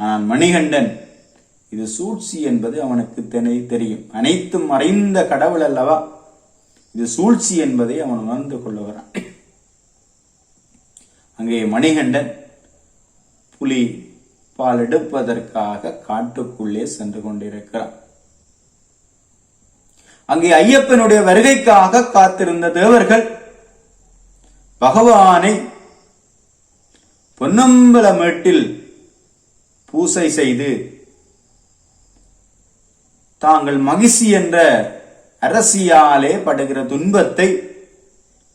ஆனால் மணிகண்டன். இது சூழ்ச்சி என்பது அவனுக்கு தெரி- தெரியும். அனைத்தும் மறைந்த கடவுள் அல்லவா? இது சூழ்ச்சி என்பதை அவன் உணர்ந்து கொள்ளுகிறான். அங்கே மணிகண்டன் புலி பால் எடுப்பதற்காக காட்டுக்குள்ளே சென்று கொண்டிருக்கிறான். அங்கே ஐயப்பனுடைய வருகைக்காக காத்திருந்த தேவர்கள் பகவானை பொன்னம்பலமேட்டில் பூசை செய்து தாங்கள் மகிழ்ச்சி என்ற அரசியாலே படுகிற துன்பத்தை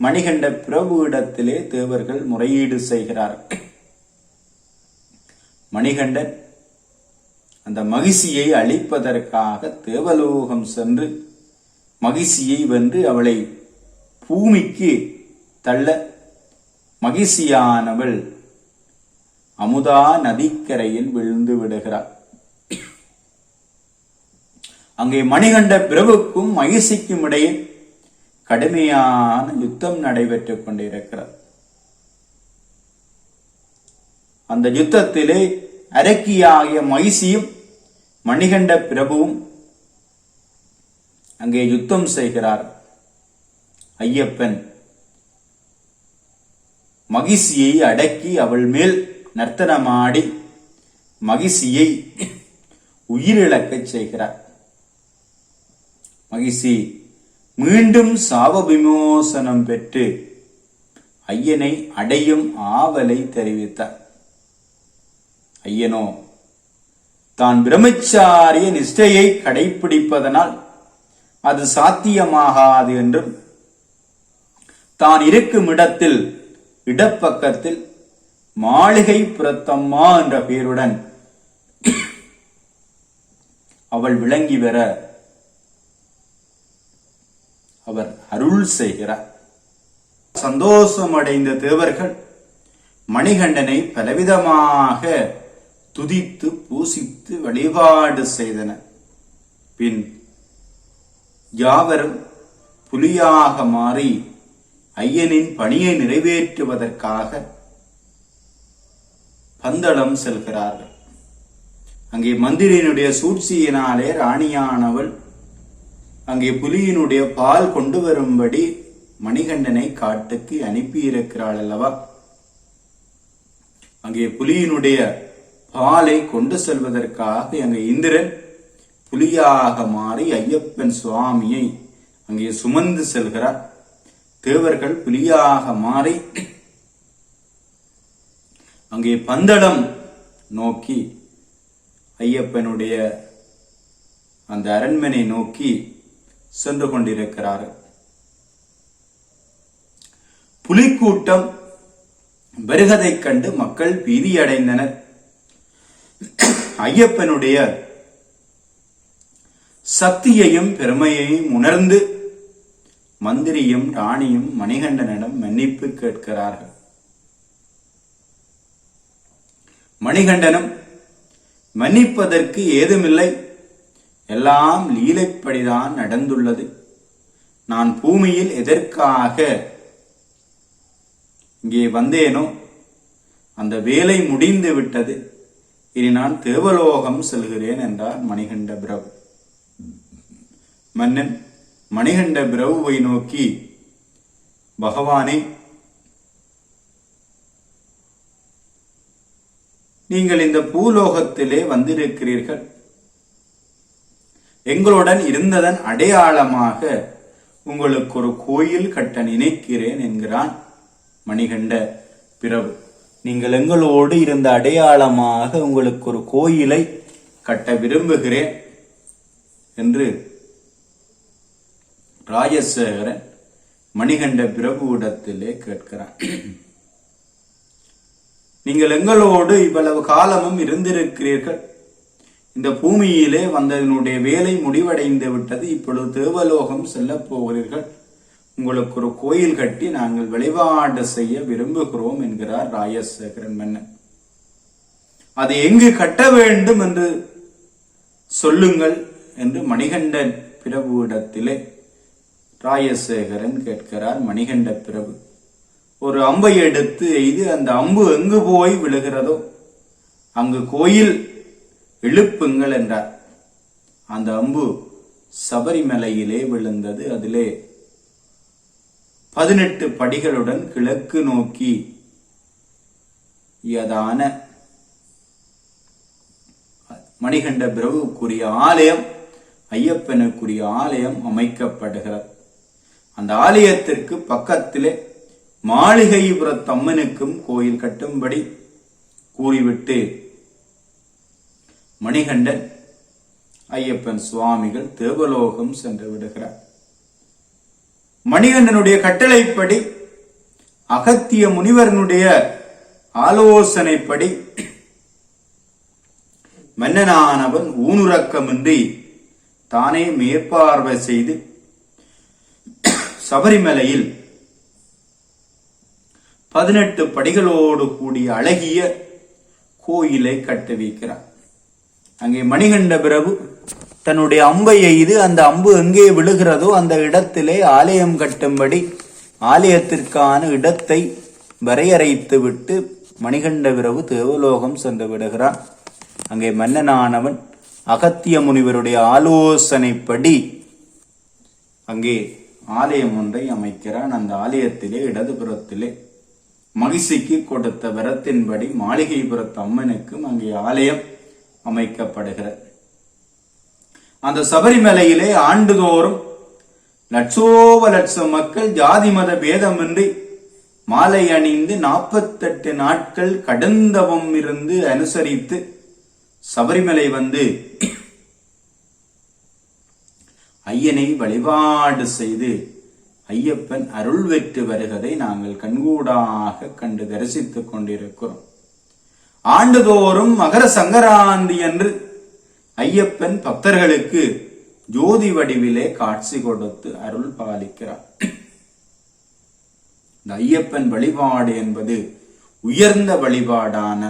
மணிகண்ட பிரபுவிடத்திலே தேவர்கள் முறையீடு செய்கிறார்கள் மணிகண்டன் அந்த மகிழ்ச்சியை அழிப்பதற்காக தேவலோகம் சென்று மகிழ்ச்சியை வென்று அவளை பூமிக்கு தள்ள மகிழ்ச்சியானவள் அமுதா நதிக்கரையில் விழுந்து விடுகிறார். அங்கே மணிகண்ட பிரபுக்கும் மகிழ்ச்சிக்கும் இடையே கடுமையான யுத்தம் நடைபெற்றுக் கொண்டிருக்கிறது. அந்த யுத்தத்திலே அரக்கியாகிய மகிழ்ச்சியும் மணிகண்ட பிரபுவும் அங்கே யுத்தம் செய்கிறார். ஐயப்பன் மகிழ்ச்சியை அடக்கி அவள் மேல் நர்த்தனமாடி மகிழ்ச்சியை உயிரிழக்கச் செய்கிறார். மகிழ்ச்சி மீண்டும் சாப விமோசனம் பெற்று ஐயனை அடையும் ஆவலை தெரிவித்தார். ஐயனோ தான் பிரம்மச்சாரிய நிஷ்டையை கடைபிடிப்பதனால் அது சாத்தியமாகாது என்றும் தான் இருக்கும் இடத்தில் இடப்பக்கத்தில் மாளிகை புறத்தம்மா என்ற பெயருடன் அவள் விளங்கி வர அவர் அருள் செய்கிறார். சந்தோஷமடைந்த தேவர்கள் மணிகண்டனை பலவிதமாக துதித்து பூசித்து வழிபாடு செய்தனர். பின் யாவரும் புலியாக மாறி ஐயனின் பணியை நிறைவேற்றுவதற்காக பந்தளம் செல்கிறார்கள். அங்கே மந்திரியினுடைய சூழ்ச்சியினாலே ராணியானவள் அங்கே புலியினுடைய பால் கொண்டு வரும்படி மணிகண்டனை காட்டுக்கு அனுப்பியிருக்கிறாள் அல்லவா? அங்கே புலியினுடைய பாலை கொண்டு செல்வதற்காக அங்கே இந்திரன் புலியாக மாறி ஐயப்பன் சுவாமியை அங்கே சுமந்து செல்கிறார். தேவர்கள் புலியாக மாறி அங்கே பந்தளம் நோக்கி ஐயப்பனுடைய அந்த அரண்மனை நோக்கி சென்று கொண்டிருக்கிறார்கள். புலிக்கூட்டம் வருகதைக் கண்டு மக்கள் பீதியடைந்தனர் ஐயப்பனுடைய சக்தியையும் பெருமையையும் உணர்ந்து மந்திரியும் ராணியும் மணிகண்டனிடம் மன்னிப்பு கேட்கிறார்கள். மணிகண்டனும் மன்னிப்பதற்கு ஏதுமில்லை. எல்லாம் லீலைப்படிதான் நடந்துள்ளது. நான் பூமியில் எதற்காக இங்கே வந்தேனோ அந்த வேலை முடிந்து விட்டது. இனி நான் தேவலோகம் செல்கிறேன் என்றார் மணிகண்ட பிரபு. மன்னன் மணிகண்ட பிரபுவை நோக்கி பகவானே நீங்கள் இந்த பூலோகத்திலே வந்திருக்கிறீர்கள். எங்களுடன் இருந்ததன் அடையாளமாக உங்களுக்கு ஒரு கோயில் கட்ட நினைக்கிறேன் என்கிறான் மணிகண்ட பிரபு. நீங்கள் எங்களோடு இருந்த அடையாளமாக உங்களுக்கு ஒரு கோயிலை கட்ட விரும்புகிறேன் என்று ராஜசேகரன் மணிகண்ட பிரபுவிடத்திலே கேட்கிறான். நீங்கள் எங்களோடு இவ்வளவு காலமும் இருந்திருக்கிறீர்கள். இந்த பூமியிலே வந்ததனுடைய வேலை முடிவடைந்து விட்டது. இப்பொழுது தேவலோகம் செல்ல போகிறீர்கள். உங்களுக்கு ஒரு கோயில் கட்டி நாங்கள் வழிபாடு செய்ய விரும்புகிறோம் என்கிறார் ராஜசேகரன் மன்னன். அதை எங்கு கட்ட வேண்டும் என்று சொல்லுங்கள் என்று மணிகண்டன் பிரபுவிடத்திலே ராஜசேகரன் கேட்கிறார். மணிகண்ட பிரபு ஒரு அம்பை எடுத்து எய்து அந்த அம்பு எங்கு போய் விழுகிறதோ அங்கு கோயில் எழுப்புங்கள் என்றார். அந்த அம்பு சபரிமலையிலே விழுந்தது. அதிலே பதினெட்டு படிகளுடன் கிழக்கு நோக்கி யதான மணிகண்ட பிரபுக்குரிய ஆலயம் ஐயப்பனுக்குரிய ஆலயம் அமைக்கப்படுகிறது. அந்த ஆலயத்திற்கு பக்கத்திலே மாளிகைபுரத்தம்மனுக்கும் கோயில் கட்டும்படி கூறிவிட்டு மணிகண்டன் ஐயப்பன் சுவாமிகள் தேவலோகம் சென்று விடுகிறார். மணிகண்டனுடைய கட்டளைப்படி அகத்திய முனிவரனுடைய ஆலோசனைப்படி மன்னனானவன் ஊனுறக்கமின்றி தானே மேற்பார்வை செய்து சபரிமலையில் பதினெட்டு படிகளோடு கூடிய அழகிய கோயிலை கட்டுவிக்கிறார். அங்கே மணிகண்ட பிரபு தன்னுடைய அம்பை எய்து அந்த அம்பு எங்கே விழுகிறதோ அந்த இடத்திலே ஆலயம் கட்டும்படி ஆலயத்திற்கான இடத்தை வரையறைத்து விட்டு மணிகண்ட பிரபு தேவலோகம் சென்று விடுகிறான் அங்கே மன்னனானவன் அகத்திய முனிவருடைய ஆலோசனைப்படி அங்கே ஆலயம் ஒன்றை அமைக்கிறான். அந்த ஆலயத்திலே இடதுபுறத்திலே மகிழ்ச்சிக்கு கொடுத்த வரத்தின்படி மாளிகைபுரத்து அம்மனுக்கும் அங்கே ஆலயம் அமைக்கப்படுகிறது. அந்த சபரிமலையிலே ஆண்டுதோறும் லட்சோப லட்சம் மக்கள் ஜாதி மத பேதமின்றி மாலை அணிந்து நாற்பத்தெட்டு நாட்கள் கடந்தவம் இருந்து அனுசரித்து சபரிமலை வந்து ஐயனை வழிபாடு செய்து ஐயப்பன் அருள் வெற்று வருவதை நாங்கள் கண்கூடாக கண்டு தரிசித்துக் கொண்டிருக்கிறோம். ஆண்டுதோறும் மகர சங்கராந்தி அன்று ஐயப்பன் பக்தர்களுக்கு ஜோதி வடிவிலே காட்சி கொடுத்து அருள் பாலிக்கிறார். இந்த ஐயப்பன் வழிபாடு என்பது உயர்ந்த வழிபாடான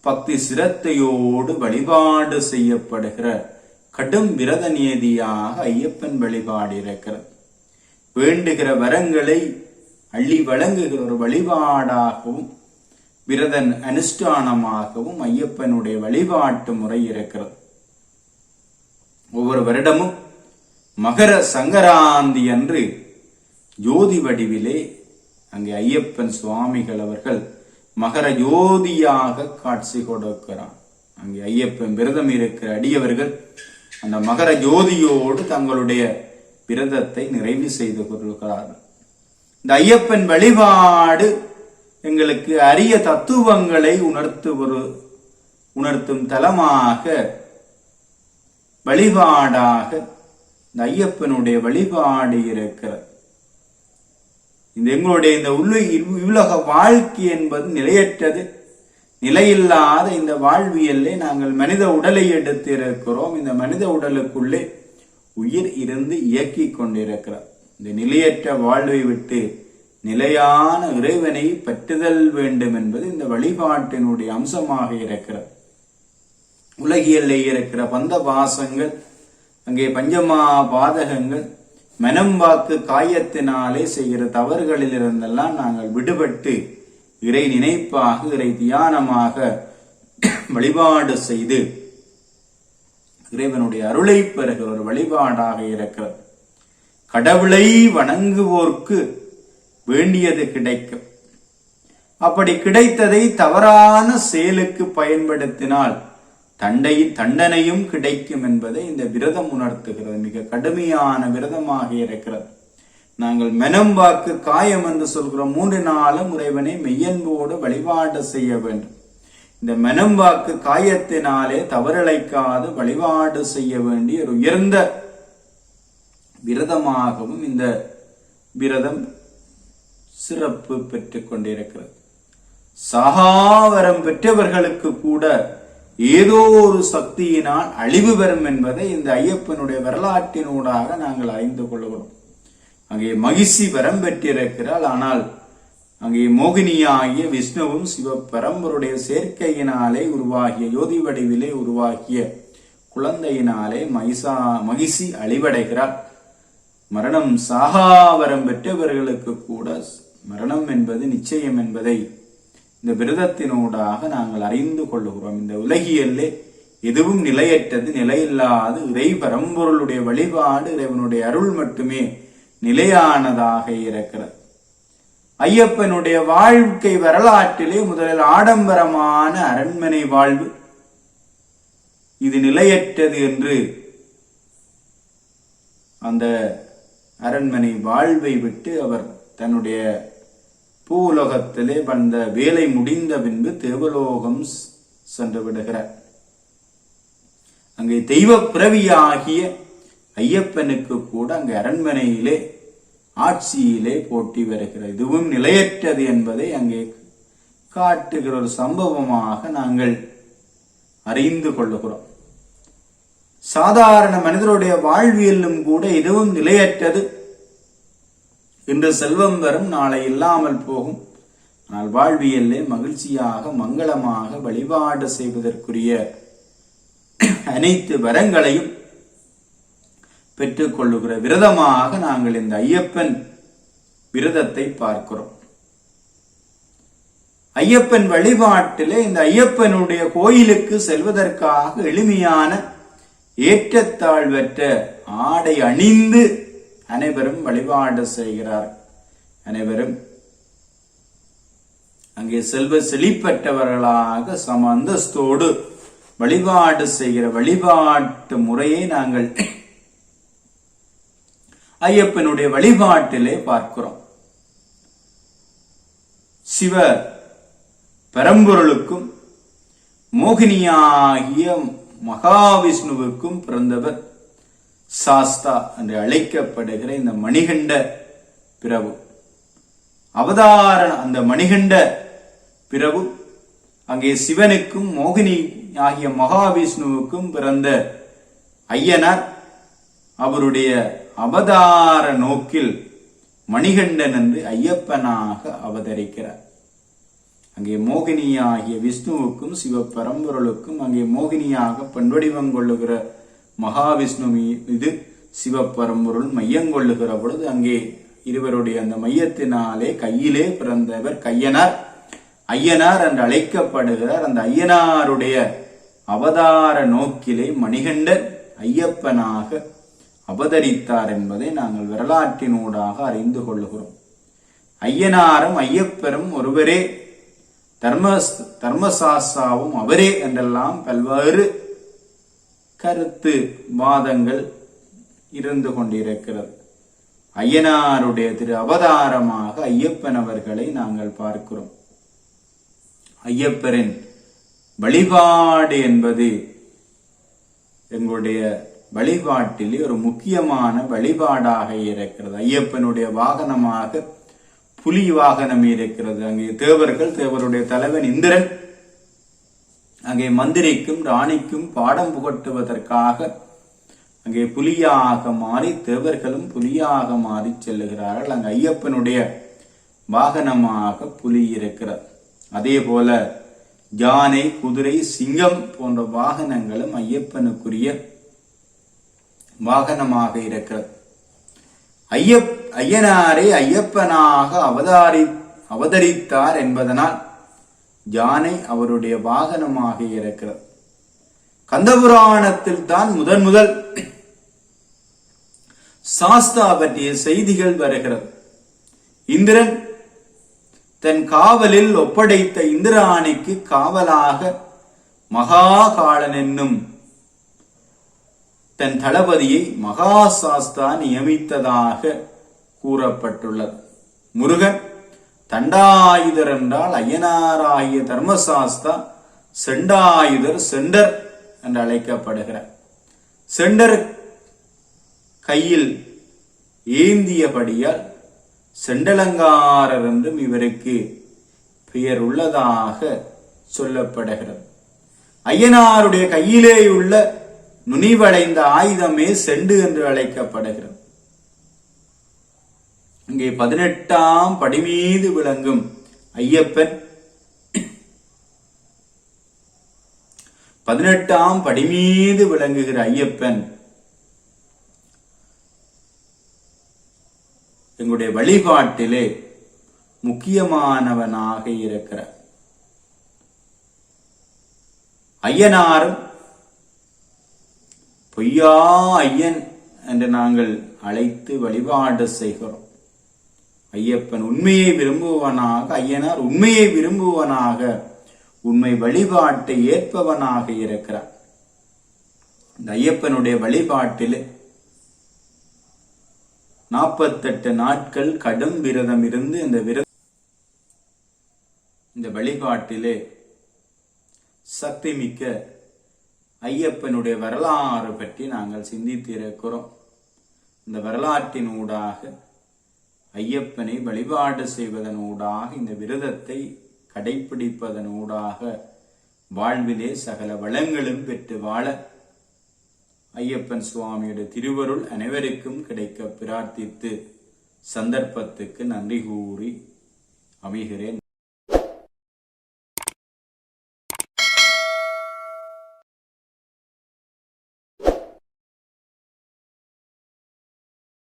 பக்தி சிரத்தையோடு வழிபாடு செய்யப்படுகிற கடும் விரத நியதியாக ஐயப்பன் வழிபாடு இருக்கிறது. வேண்டுகிற வரங்களை அள்ளி வழங்குகிற ஒரு வழிபாடாகவும் விரதன் அனுஷ்டானமாகவும் ஐயப்பனுடைய வழிபாட்டு முறை இருக்கிறது. ஒவ்வொரு வருடமும் மகர சங்கராந்தி அன்று ஜோதி வடிவிலே அங்கே ஐயப்பன் சுவாமிகள் அவர்கள் மகர ஜோதியாக காட்சி கொடுக்கிறான் அங்கே ஐயப்பன் விரதம் இருக்கிற அடியவர்கள் அந்த மகர ஜோதியோடு தங்களுடைய விரதத்தை நிறைவு செய்து கொள்கிறார்கள் இந்த ஐயப்பன் வழிபாடு எங்களுக்கு அரிய தத்துவங்களை உணர்த்து ஒரு உணர்த்தும் தலமாக வழிபாடாக இந்த ஐயப்பனுடைய வழிபாடு இருக்கிறது. இந்த எங்களுடைய இந்த உள்ள உலக வாழ்க்கை என்பது நிலையற்றது. நிலையில்லாத இந்த வாழ்வியல்லே நாங்கள் மனித உடலை எடுத்து இருக்கிறோம் இந்த மனித உடலுக்குள்ளே உயிர் இருந்து இயக்கிக் கொண்டிருக்கிறார். இந்த நிலையற்ற வாழ்வை விட்டு நிலையான இறைவனை பற்றுதல் வேண்டும் என்பது இந்த வழிபாட்டினுடைய அம்சமாக இருக்கிறது. உலகியல்லே இருக்கிற பந்த பாசங்கள் அங்கே பஞ்சமா பாதகங்கள் மனம் வாக்கு காயத்தினாலே செய்கிற தவறுகளில் இருந்தெல்லாம் நாங்கள் விடுபட்டு இறை நினைப்பாக இறை தியானமாக வழிபாடு செய்து இறைவனுடைய அருளை பெறுகிற ஒரு வழிபாடாக இருக்கிறது. கடவுளை வணங்குவோர்க்கு வேண்டியது கிடைக்கும். அப்படி கிடைத்ததை தவறான செயலுக்கு பயன்படுத்தினால் தண்டை தண்டனையும் கிடைக்கும் என்பதை இந்த விரதம் உணர்த்துகிறது. மிக கடுமையான விரதமாக இருக்கிறது. நாங்கள் மெனம் வாக்கு காயம் என்று சொல்கிறோம். மூன்று நாளும் இறைவனை மெய்யன்போடு வழிபாடு செய்ய வேண்டும். இந்த மெனம் வாக்கு காயத்தினாலே தவறழைக்காது வழிபாடு செய்ய வேண்டிய ஒரு உயர்ந்த விரதமாகவும் இந்த விரதம் சிறப்பு பெற்றுக் கொண்டிருக்கிறது. சகாவரம் பெற்றவர்களுக்கு கூட ஏதோ ஒரு சக்தியினால் அழிவு பெறும் என்பதை இந்த ஐயப்பனுடைய வரலாற்றினூடாக நாங்கள் அறிந்து கொள்கிறோம். அங்கே மகிழ்ச்சி வரம் பெற்றிருக்கிறாள் ஆனால் அங்கே மோகினியாகிய விஷ்ணுவும் சிவபரம்பருடைய சேர்க்கையினாலே உருவாகிய யோதி வடிவிலே உருவாகிய குழந்தையினாலே மகிஷா மகிஷி அழிவடைகிறார். மரணம் சாகாவரம் பெற்றவர்களுக்கு கூட மரணம் என்பது நிச்சயம் என்பதை இந்த விரதத்தினூடாக நாங்கள் அறிந்து கொள்ளுகிறோம். இந்த உலகியல்லே எதுவும் நிலையற்றது நிலையில்லாது இறை பரம்பொருளுடைய வழிபாடு இறைவனுடைய அருள் மட்டுமே நிலையானதாக இருக்கிறது. ஐயப்பனுடைய வாழ்க்கை வரலாற்றிலே முதலில் ஆடம்பரமான அரண்மனை வாழ்வு. இது நிலையற்றது என்று அந்த அரண்மனை வாழ்வை விட்டு அவர் தன்னுடைய பூலோகத்திலே வந்த வேலை முடிந்த பின்பு தேவலோகம் சென்று விடுகிறார். அங்கே தெய்வ பிறவியாகிய ஐயப்பனுக்கு கூட அங்கே அரண்மனையிலே ஆட்சியிலே போட்டி வருகிறது இதுவும் நிலையற்றது என்பதை அங்கே காட்டுகிற ஒரு சம்பவமாக நாங்கள் அறிந்து கொள்ளுகிறோம். சாதாரண மனிதருடைய வாழ்வியலும் கூட இதுவும் நிலையற்றது. இன்று செல்வம் வரும் நாளை இல்லாமல் போகும். ஆனால் வாழ்வியல்லே மகிழ்ச்சியாக மங்களமாக வழிபாடு செய்வதற்குரிய அனைத்து வரங்களையும் பெற்றுக்கொள்ளுகிற விரதமாக நாங்கள் இந்த ஐயப்பன் விரதத்தை பார்க்கிறோம். ஐயப்பன் வழிபாட்டிலே இந்த ஐயப்பனுடைய கோயிலுக்கு செல்வதற்காக எளிமையான ஏற்றத்தாழ்வற்ற ஆடை அணிந்து அனைவரும் வழிபாடு செய்கிறார். அனைவரும் அங்கே செல்வ செழிப்பற்றவர்களாக சமந்தஸ்தோடு வழிபாடு செய்கிற வழிபாட்டு முறையை நாங்கள் ஐயப்பனுடைய வழிபாட்டிலே பார்க்கிறோம். சிவ பரம்பொருளுக்கும் மோகினியாகிய மகாவிஷ்ணுவுக்கும் பிறந்தவர் சாஸ்தா என்று அழைக்கப்படுகிற இந்த மணிகண்ட பிரபு. அவதாரண அந்த மணிகண்ட பிறவு அங்கே சிவனுக்கும் மோகினி ஆகிய மகாவிஷ்ணுவுக்கும் பிறந்த ஐயனார் அவருடைய அவதார நோக்கில் மணிகண்டன் என்று ஐயப்பனாக அவதரிக்கிறார். அங்கே மோகினியாகிய விஷ்ணுவுக்கும் சிவ பரம்பொருளுக்கும் அங்கே மோகினியாக பெண்வடிவம் கொள்ளுகிற மகாவிஷ்ணு மீது சிவபரம்பொருள் மையம் கொள்ளுகிற பொழுது அங்கே இருவருடைய அந்த மையத்தினாலே கையிலே பிறந்தவர் கையனார். ஐயனார் என்று அழைக்கப்படுகிறார். அந்த ஐயனாருடைய அவதார நோக்கிலே மணிகண்டன் ஐயப்பனாக அவதரித்தார் என்பதை நாங்கள் வரலாற்றினூடாக அறிந்து கொள்ளுகிறோம். ஐயனாரும் ஐயப்பரும் ஒருவரே தர்ம தர்மசாஸ்தாவும் அவரே என்றெல்லாம் பல்வேறு கருத்து வாதங்கள் இருந்து கொண்டிருக்கிறது. ஐயனாருடைய திரு அவதாரமாக ஐயப்பன் அவர்களை நாங்கள் பார்க்கிறோம். ஐயப்பரின் வழிபாடு என்பது எங்களுடைய வழிபாட்டிலே ஒரு முக்கியமான வழிபாடாக இருக்கிறது. ஐயப்பனுடைய வாகனமாக புலி வாகனம் இருக்கிறது. அங்கே தேவர்கள் தேவருடைய தலைவன் இந்திரன் அங்கே மந்திரிக்கும் ராணிக்கும் பாடம் புகட்டுவதற்காக அங்கே புலியாக மாறி தேவர்களும் புலியாக மாறி செல்லுகிறார்கள். அங்கு ஐயப்பனுடைய வாகனமாக புலி இருக்கிறது. அதே போல யானை குதிரை சிங்கம் போன்ற வாகனங்களும் ஐயப்பனுக்குரிய வாகனமாக இருக்கிறது ஐயப் ஐயனாரை ஐயப்பனாக அவதாரி அவதரித்தார் என்பதனால் யானை அவருடைய வாகனமாக இருக்கிறது கந்தபுராணத்தில் தான் முதன் முதல் சாஸ்தா பற்றிய செய்திகள் வருகிறது. இந்திரன் தன் காவலில் ஒப்படைத்த இந்திராணிக்கு காவலாக மகாகாலன் என்னும் தன் தளபதியை மகாசாஸ்தா நியமித்ததாக கூறப்பட்டுள்ளது. முருகன் தண்டாயுதர் என்றால் ஐயனாராகிய தர்மசாஸ்தா செண்டாயுதர் செண்டர் என்று அழைக்கப்படுகிறார். செண்டர் கையில் ஏந்தியபடியால் செண்டலங்காரர் என்றும் இவருக்கு பெயர் உள்ளதாக சொல்லப்படுகிறது. ஐயனாருடைய கையிலேயுள்ள நுனிவடைந்த ஆயுதமே செண்டு என்று அழைக்கப்படுகிறது. இங்கே பதினெட்டாம் படிமீது விளங்கும் ஐயப்பன் பதினெட்டாம் படிமீது விளங்குகிற ஐயப்பன் எங்களுடைய வழிபாட்டிலே முக்கியமானவனாக இருக்கிறார். ஐயனாரும் பொய்யா ஐயன் என்று நாங்கள் அழைத்து வழிபாடு செய்கிறோம். ஐயப்பன் உண்மையை விரும்புவனாக ஐயனார் உண்மையை விரும்புவனாக உண்மை வழிபாட்டை ஏற்பவனாக இருக்கிறார். இந்த ஐயப்பனுடைய வழிபாட்டில் நாற்பத்தெட்டு நாட்கள் கடும் விரதம் இருந்து இந்த விரத இந்த வழிபாட்டிலே சக்தி மிக்க ஐயப்பனுடைய வரலாறு பற்றி நாங்கள் சிந்தித்திருக்கிறோம். இந்த வரலாற்றின் ஊடாக ஐயப்பனை வழிபாடு செய்வதன் ஊடாக இந்த விரதத்தை கடைபிடிப்பதன் ஊடாக வாழ்விலே சகல வளங்களும் பெற்று வாழ ஐயப்பன் சுவாமியுடைய திருவருள் அனைவருக்கும் கிடைக்க பிரார்த்தித்து சந்தர்ப்பத்துக்கு நன்றி கூறி அமைகிறேன்